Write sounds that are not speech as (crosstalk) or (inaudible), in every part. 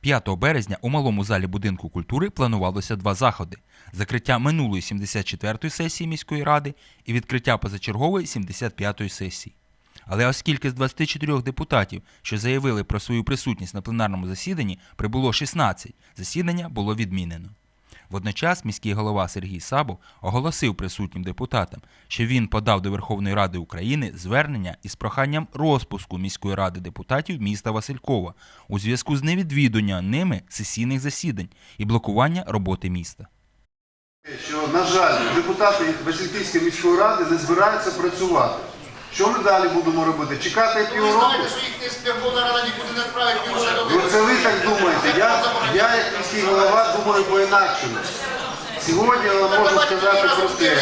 5 березня у малому залі будинку культури планувалося два заходи: закриття минулої 74-ї сесії міської ради і відкриття позачергової 75-ї сесії. Але оскільки з 24 депутатів, що заявили про свою присутність на пленарному засіданні, прибуло 16, засідання було відмінено. Водночас міський голова Сергій Сабов оголосив присутнім депутатам, що він подав до Верховної Ради України звернення із проханням розпуску міської ради депутатів міста Василькова у зв'язку з невідвідуванням ними сесійних засідань і блокування роботи міста. що, на жаль, депутати Васильківської міської ради не збираються працювати. Що ми далі будемо робити? Чекати Ви півроку? знаєте, що їх не Верховна Рада нікуди не відправить, ні вже Ну це ви так думаєте. Я, я як міський голова думаю по-інакшому. Сьогодні я вам можу сказати про те,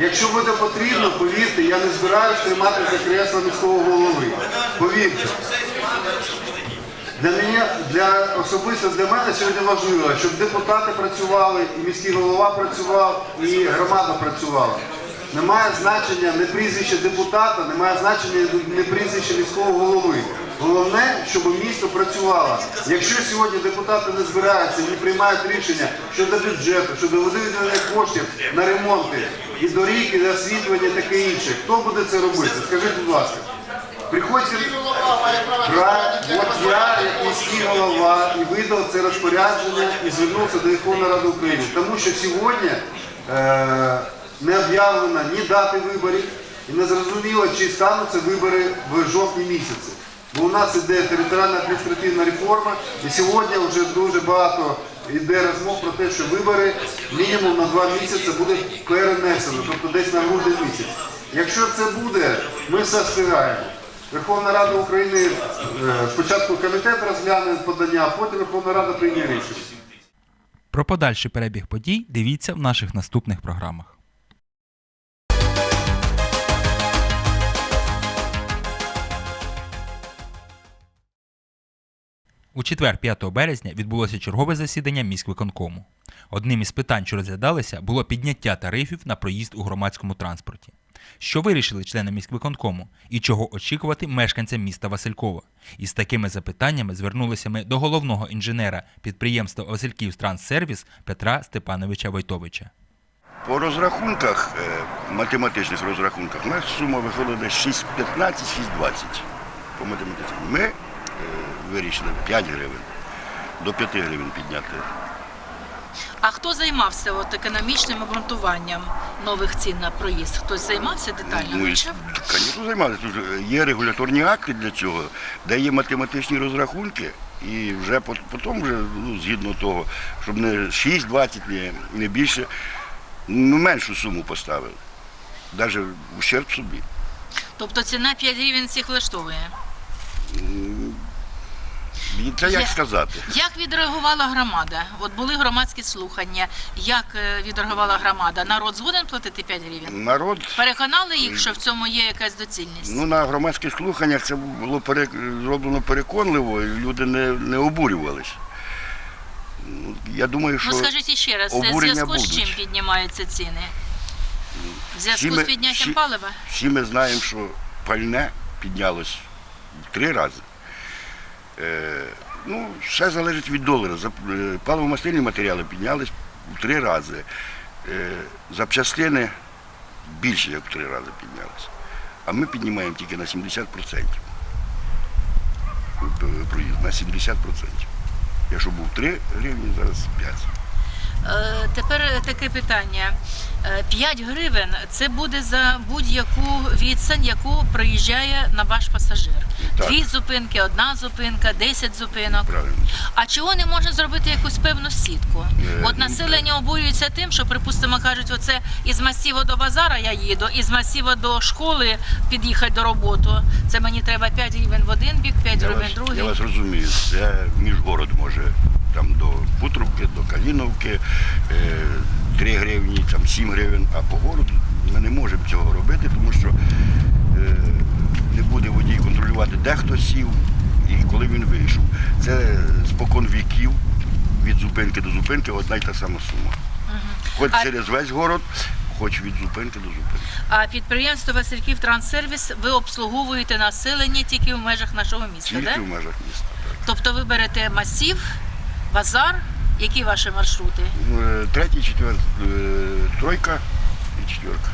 якщо буде потрібно, повірте, я не збираюсь тримати за кресло міського голови. Повірте. Для мене, для особисто для мене сьогодні важливо, щоб депутати працювали, і міський голова працював, і громада працювала. Немає значення не прізвище депутата, немає значення не прізвище міського голови. Головне, щоб місто працювало. Якщо сьогодні депутати не збираються і не приймають рішення щодо бюджету, щодо виділення коштів на ремонти і доріг, і освітлення, таке інше, хто буде це робити? Скажіть, будь ласка. Приходьте відправити от я, як міський голова, і видав це розпорядження і звернувся до Верховної Ради України. Тому що сьогодні е, не об'явлено ні дати виборів, і не зрозуміло, чи стануться вибори в жовтні місяці. Бо у нас іде територіальна адміністративна реформа, і сьогодні вже дуже багато йде розмов про те, що вибори мінімум на два місяці будуть перенесено, тобто десь на грудень місяць. Якщо це буде, ми все встигаємо. Верховна Рада України е, спочатку комітет розгляне подання, а потім Верховна Рада прийме рішення. Про подальший перебіг подій дивіться в наших наступних програмах. У четвер, 5 березня, відбулося чергове засідання міськвиконкому. Одним із питань, що розглядалися, було підняття тарифів на проїзд у громадському транспорті. Що вирішили члени міськвиконкому і чого очікувати мешканцям міста Василькова? Із такими запитаннями звернулися ми до головного інженера підприємства Васильківтранссервіс Петра Степановича Войтовича. По розрахунках, е, математичних розрахунках, у сума виходить десь 6,15, 6,20 по математиці. Ми вирішили 5 гривень, до 5 гривень підняти. А хто займався от економічним обґрунтуванням нових цін на проїзд? Хтось займався детально? Ну, і, вивчав? звісно, займалися. Тут е, є регуляторні акти для цього, де є математичні розрахунки, і вже пот- потім, вже, ну, згідно того, щоб не 6,20, не, не більше, ну, меншу суму поставили. Навіть ущерб собі. Тобто ціна 5 гривень всіх влаштовує. Це як сказати? Як відреагувала громада? От були громадські слухання. Як е, відреагувала громада? Народ згоден платити 5 гривень? Народ Переконали їх, що в цьому є якась доцільність? Ну, на громадських слуханнях це було зроблено переконливо, і люди не, не обурювалися. Ну, Я думаю, що Ну скажіть іще раз, це зв'язку з чим піднімаються ціни? В зв'язку з підняттям всі- палива? всі ми знаємо, що пальне піднялось в три рази. Е, ну, все залежить від долара. Е, матеріали піднялись в три рази. Е, запчастини більше, як в три рази піднялися. А ми піднімаємо тільки на 70%. Проїзд на 70%. Якщо був 3 гривні, зараз 5. Е, Тепер таке питання. 5 гривень це буде за будь-яку відстань, яку проїжджає на ваш пасажир. Так. Дві зупинки, одна зупинка, 10 зупинок. Правильно. А чого не можна зробити якусь певну сітку? Е, От населення обурюється тим, що, припустимо, кажуть, оце із масіву до базара я їду, із масіву до школи під'їхати до роботи. Це мені треба 5 гривень в один бік, 5 Я гривень в другий. я вас розумію. Це міжгород може там до Путровки, до Каліновки, е, 3 гривні, там 7 гривень, а по городу ми не можемо цього робити, тому що е, не буде водій контролювати, де хто сів і коли він вийшов. Це спокон віків від зупинки до зупинки одна й та сама сума. Хоч А- через весь город, хоч від зупинки до зупинки. А підприємство Васильків Транссервіс ви обслуговуєте населення тільки в межах нашого міста, Тільки так? в межах міста. Так. Тобто ви берете масів, базар, які ваші маршрути? Е, Третій, четвертий, тройка і четверка.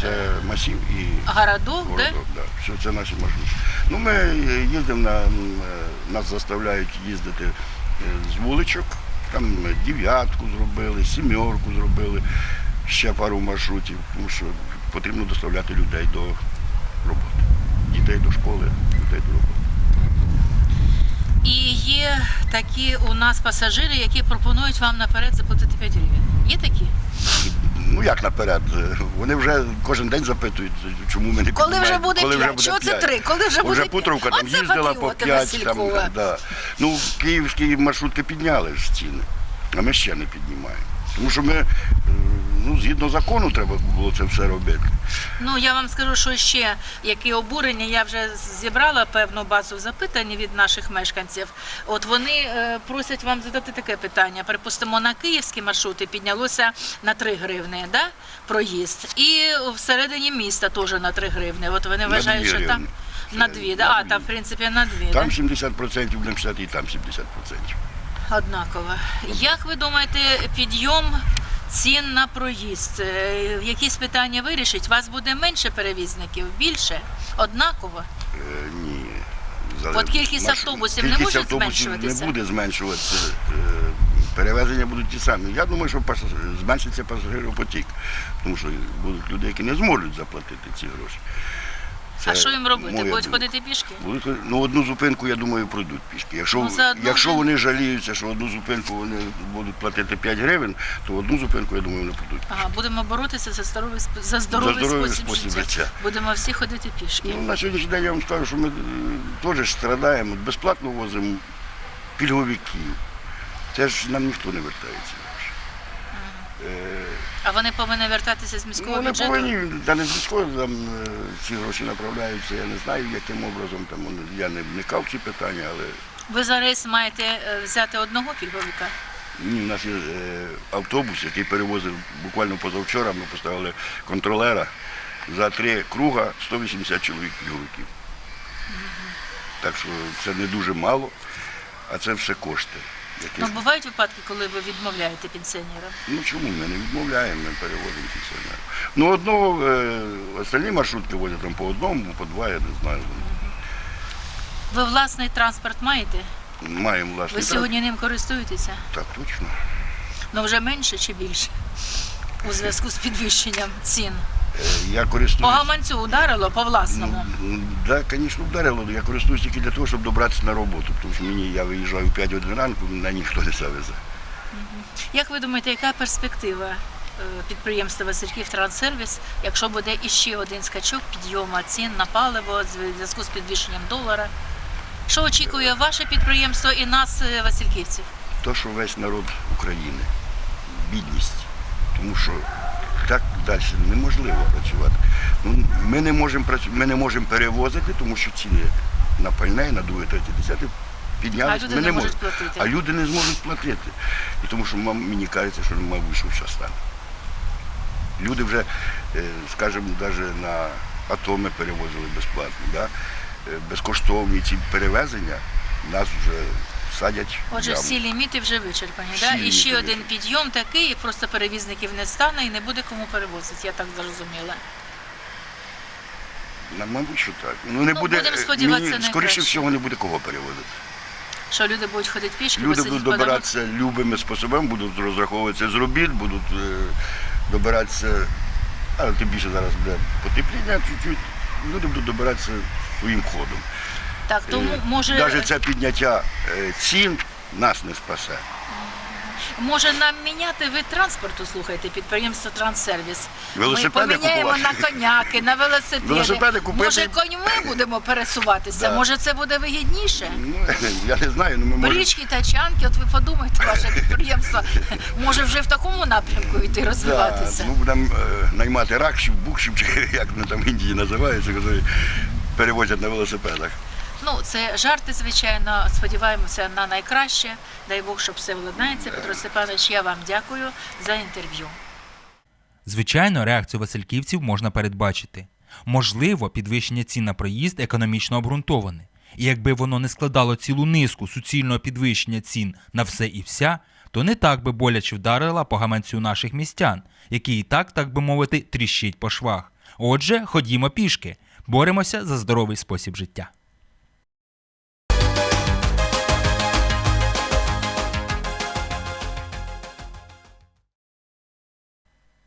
Це масів і Городок, городок. Да. Все це наші маршрути. Ну, ми е, їздимо на м, е, нас заставляють їздити е, з вуличок. Там е, дев'ятку зробили, сімерку зробили, ще пару маршрутів, тому що потрібно доставляти людей до роботи. Дітей до школи, людей до роботи. І є такі у нас пасажири, які пропонують вам наперед заплатити 5 гривень. Є такі? Ну як наперед? Вони вже кожен день запитують, чому ми не Коли вже буде Коли вже 5? буде Що це п'ять. 3? Коли вже буде Уже 5? Путровка там Оце їздила по патріоти 5. Там, Василькова. да. Ну, київські маршрутки підняли ж ціни, а ми ще не піднімаємо. Тому що ми, е, ну, згідно закону, треба було це все робити. Ну я вам скажу, що ще які обурення. Я вже зібрала певну базу запитань від наших мешканців. От вони е, просять вам задати таке питання. Припустимо, на київські маршрути піднялося на 3 гривни, да? проїзд, і всередині міста теж на 3 гривни. От вони вважають, що там на 2, да? а дві. там в принципі на 2. Там 70% будемо писати, і там 70%. Однаково. Як ви думаєте, підйом цін на проїзд? е, Якісь питання вирішить? Вас буде менше перевізників, більше? Однаково? Е, ні. От кількість Наш- автобусів не кількість може автобусів зменшуватися? Не буде зменшуватися. Е, Перевезення будуть ті самі. Я думаю, що пас- зменшиться пасажиропотік, тому що будуть люди, які не зможуть заплатити ці гроші. А що їм робити? моя Будуть думка. ходити пішки? Будуть ходити- ну, одну зупинку, я думаю, пройдуть пішки. Якщо, Ну, якщо вони жаліються, що одну зупинку вони будуть платити 5 гривень, то одну зупинку, я думаю, вони пройдуть. Ага, будемо боротися за здоровий, сп- за здоровий, здоровий спосіб, спосіб життя. життя. Будемо всі ходити пішки. Ну, на сьогоднішній день я вам скажу, що ми е, теж страдаємо, безплатно возимо пільговиків. Це ж нам ніхто не вертається. Е, А вони повинні вертатися з Ну, міського вони бюджету? повинні, та не з міського, там е, ці гроші направляються, я не знаю, яким образом, там, я не вникав в ці питання, але Ви за рейс маєте е, взяти одного пільговика? ні, у нас є е, автобус, який перевозив буквально позавчора, ми поставили контролера, за три круга 180 чоловік пільговиків. Так що це не дуже мало, а це все кошти. Ну, бувають випадки, коли ви відмовляєте пенсіонерам? Ну чому ми не відмовляємо, ми переводимо пенсіонерів. Ну одного, е, остальні маршрутки возять там по одному, по два, я не знаю. Ви власний транспорт маєте? Маємо власний Ви сьогодні ним користуєтеся? Так, точно. Ну вже менше чи більше? У зв'язку з підвищенням цін. Я По гаманцю ударило по власному. Ну, да, звісно, вдарило. Я користуюсь тільки для того, щоб добратися на роботу. Тому що мені я виїжджаю в 5 годин ранку, мене ніхто не завезе. Як ви думаєте, яка перспектива е, підприємства Васильків Транссервіс, якщо буде іще один скачок підйому цін на паливо в зв'язку з підвищенням долара? Що очікує ваше підприємство і нас, е, Васильківців? То, що весь народ України, бідність. Тому що так далі неможливо працювати. Ну, ми, не можемо ми не можемо перевозити, тому що ціни на пальне, на друге, третє, десяте піднялися. А люди ми не не можемо. А люди не зможуть платити. І тому що мам- мені кажеться, що що все стане. Люди вже, е, скажімо, навіть на атоми перевозили безплатно. Да? Е, Безкоштовні ці перевезення нас вже садять. Отже, яму. всі ліміти вже вичерпані. Всі Да? І ще один підйом такий, і просто перевізників не стане і не буде кому перевозити. Я так зрозуміла. На- Мабуть, що так. Ну, не Ну, буде, будемо сподіватися мені, скоріше всього, не буде кого перевозити. Що люди будуть ходити пішки, Люди будуть добиратися любими способами, будуть розраховуватися з робіт, будуть е, добиратися, а тим більше зараз буде потепління чуть-чуть, люди будуть добиратися своїм ходом. Так, тому може, Навіть це підняття е, цін нас не спасе. може нам міняти вид транспорту, слухайте, підприємство Транссервіс. Велосипеди Ми поміняємо купувати? на коняки, на велосипеди. Велосипеди купити? Може, коньми будемо пересуватися, Да. може це буде вигідніше? Ну, (laughs) я не знаю, ну ми можемо. Брічки, тачанки, от ви подумайте, ваше підприємство може вже в такому напрямку йти Да, розвиватися. ми будемо е, наймати ракшів, букшів, чи як вони там в Індії називаються, які перевозять на велосипедах. Ну, це жарти, звичайно. Сподіваємося на найкраще. Дай Бог, щоб все владнається. Петро Степанович, я вам дякую за інтерв'ю. Звичайно, реакцію васильківців можна передбачити. Можливо, підвищення цін на проїзд економічно обґрунтоване. І якби воно не складало цілу низку суцільного підвищення цін на все і вся, то не так би боляче вдарила по гаманцю наших містян, які і так, так би мовити, тріщить по швах. Отже, ходімо пішки, боремося за здоровий спосіб життя.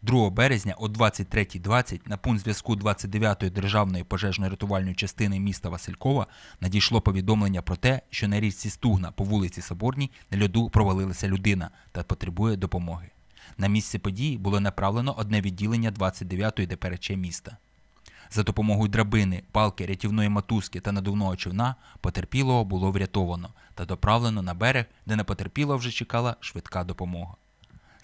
2 березня о 23.20 на пункт зв'язку 29-ї державної пожежно-рятувальної частини міста Василькова надійшло повідомлення про те, що на річці Стугна по вулиці Соборній на льоду провалилася людина та потребує допомоги. На місце події було направлено одне відділення 29-ї ДПРЧ міста. За допомогою драбини, палки, рятівної мотузки та надувного човна потерпілого було врятовано та доправлено на берег, де на потерпілого вже чекала швидка допомога.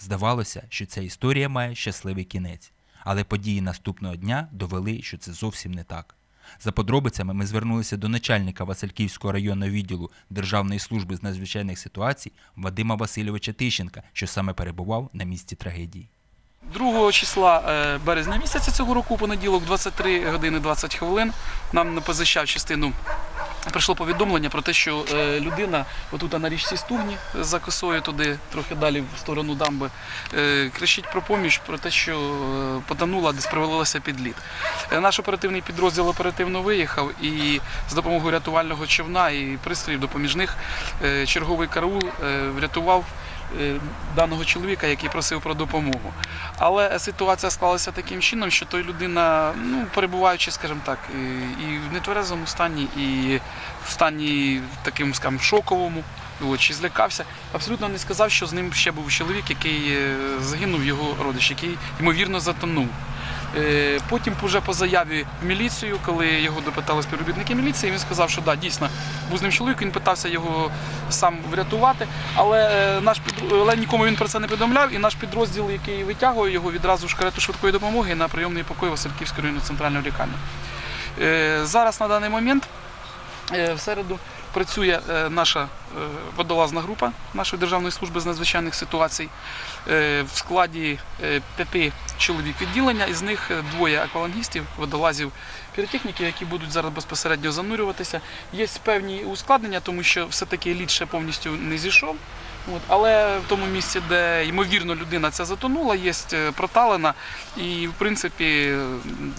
Здавалося, що ця історія має щасливий кінець, але події наступного дня довели, що це зовсім не так. За подробицями ми звернулися до начальника Васильківського районного відділу Державної служби з надзвичайних ситуацій Вадима Васильовича Тищенка, що саме перебував на місці трагедії. 2 числа е, березня місяця цього року, понеділок, 23 години 20 хвилин, нам на ПЗЩ частину прийшло повідомлення про те, що е, людина отут на річці Стугні за косою туди, трохи далі в сторону дамби, е, кричить про поміч, про те, що е, потонула, десь провалилася під лід. Наш оперативний підрозділ оперативно виїхав і з допомогою рятувального човна і пристроїв допоміжних черговий караул врятував даного чоловіка, який просив про допомогу. Але ситуація склалася таким чином, що той людина, ну, перебуваючи, скажімо так, і- і в нетверезому стані, і в стані таким, скажімо, шоковому, чи злякався, абсолютно не сказав, що з ним ще був чоловік, який е, загинув, його родич, який ймовірно затонув. Е, Потім вже по заяві в міліцію, коли його допитали співробітники міліції, він сказав, що да, дійсно був з ним чоловік, він питався його сам врятувати, але е, наш але нікому він про це не повідомляв, і наш підрозділ, який витягує його відразу ж карету швидкої допомоги на прийомний покой Васильківської районної центральної лікарні. Е, Зараз на даний момент в середу працює е, наша е, водолазна група нашої Державної служби з надзвичайних ситуацій е, в складі п'яти чоловік відділення, із них двоє аквалангістів, водолазів, піротехніків, які будуть зараз безпосередньо занурюватися. Є певні ускладнення, тому що все-таки лід ще повністю не зійшов. От, але в тому місці, де ймовірно людина ця затонула, є е, проталина, і в принципі, е,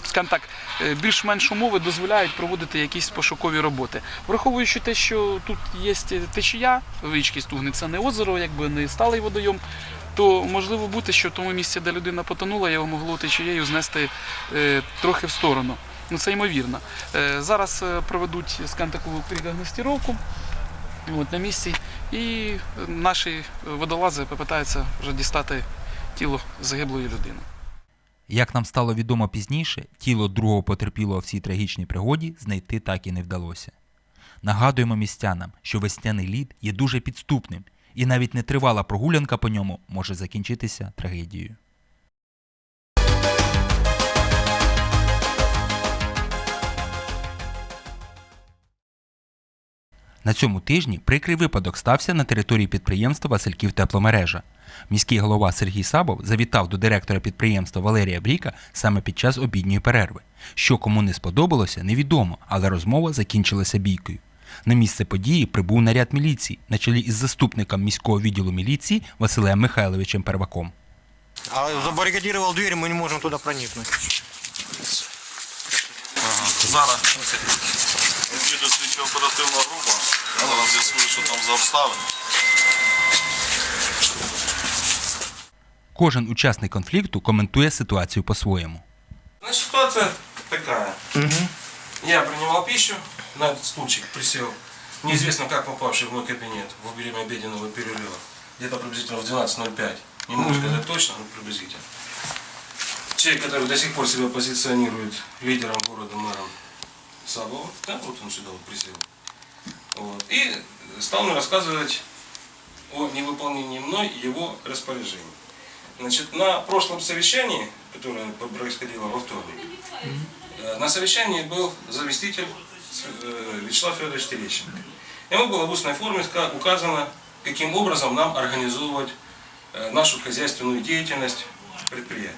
скажімо так, е, більш-менш умови дозволяють проводити якісь пошукові роботи. Враховуючи те, що тут є течія в річці Стугни, це не озеро, якби не сталий водойом, то можливо бути, що в тому місці, де людина потонула, його могло течією знести е, трохи в сторону. Ну це ймовірно. Е, зараз е, проведуть скажімо, таку от, на місці, і наші водолази попитаються вже дістати тіло загиблої людини. Як нам стало відомо пізніше, тіло другого потерпілого в цій трагічній пригоді знайти так і не вдалося. Нагадуємо містянам, що весняний лід є дуже підступним, і навіть нетривала прогулянка по ньому може закінчитися трагедією. На цьому тижні прикрий випадок стався на території підприємства Васильків Тепломережа. Міський голова Сергій Сабов завітав до директора підприємства Валерія Бріка саме під час обідньої перерви. Що кому не сподобалося, невідомо, але розмова закінчилася бійкою. На місце події прибув наряд міліції на чолі із заступником міського відділу міліції Василем Михайловичем Перваком. А забаррикадировал дверь, мы не можем туда проникнуть. Зараз їде слідчо оперативна група, вона з'ясує, що там за обставини. Кожен учасник конфлікту коментує ситуацію по-своєму. Значит, ситуация такая. Я принимал пищу, на этот стульчик присел, неизвестно как попавший в мой кабинет во время обеденного перерыва, где-то приблизительно в 12.05. Не могу сказать точно, но приблизительно. Человек, который до сих пор себя позиционирует лидером города, мэром Сабова, да, вот он сюда вот присел. Вот. И стал мне рассказывать о невыполнении мной его распоряжений. Значит, на прошлом совещании, которое происходило во вторник, э, на совещании был заместитель э, Вячеслав Федорович Терещенко. Ему было в устной форме указано, каким образом нам организовывать э, нашу хозяйственную деятельность предприятия.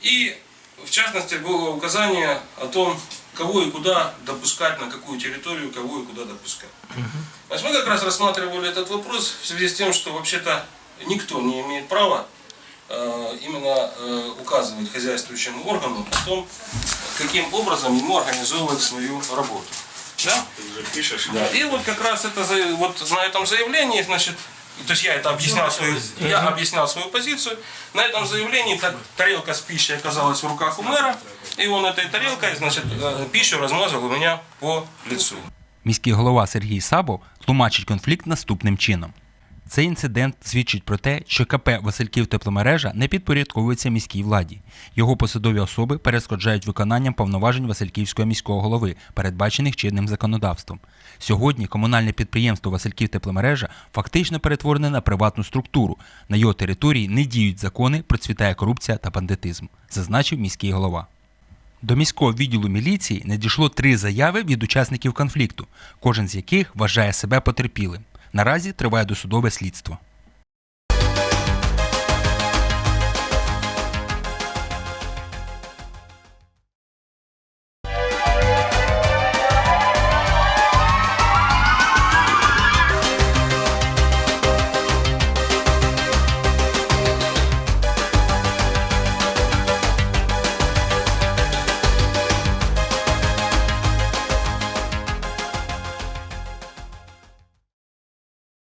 И, в частности, было указание о том, кого и куда допускать, на какую территорию, кого и куда допускать. Значит, мы как раз рассматривали этот вопрос в связи с тем, что вообще-то никто не имеет права э, именно э, указывать хозяйствующему органу о том, каким образом ему организовывать свою работу. Да? Да. И вот как раз это вот на этом заявлении, значит, то есть я это объяснял свою, я объяснял свою позицию. На этом заявлении так, тарелка с пищей оказалась в руках у мэра, и он этой тарелкой, значит, э, пищу размазал у меня по лицу. Міський голова Сергій Сабо тлумачить конфлікт наступним чином. Цей інцидент свідчить про те, що КП Васильків тепломережа не підпорядковується міській владі. Його посадові особи перешкоджають виконанням повноважень Васильківського міського голови, передбачених чинним законодавством. Сьогодні комунальне підприємство Васильків тепломережа фактично перетворене на приватну структуру. На його території не діють закони, процвітає корупція та бандитизм, зазначив міський голова. До міського відділу міліції надійшло три заяви від учасників конфлікту, кожен з яких вважає себе потерпілим. Наразі триває досудове слідство.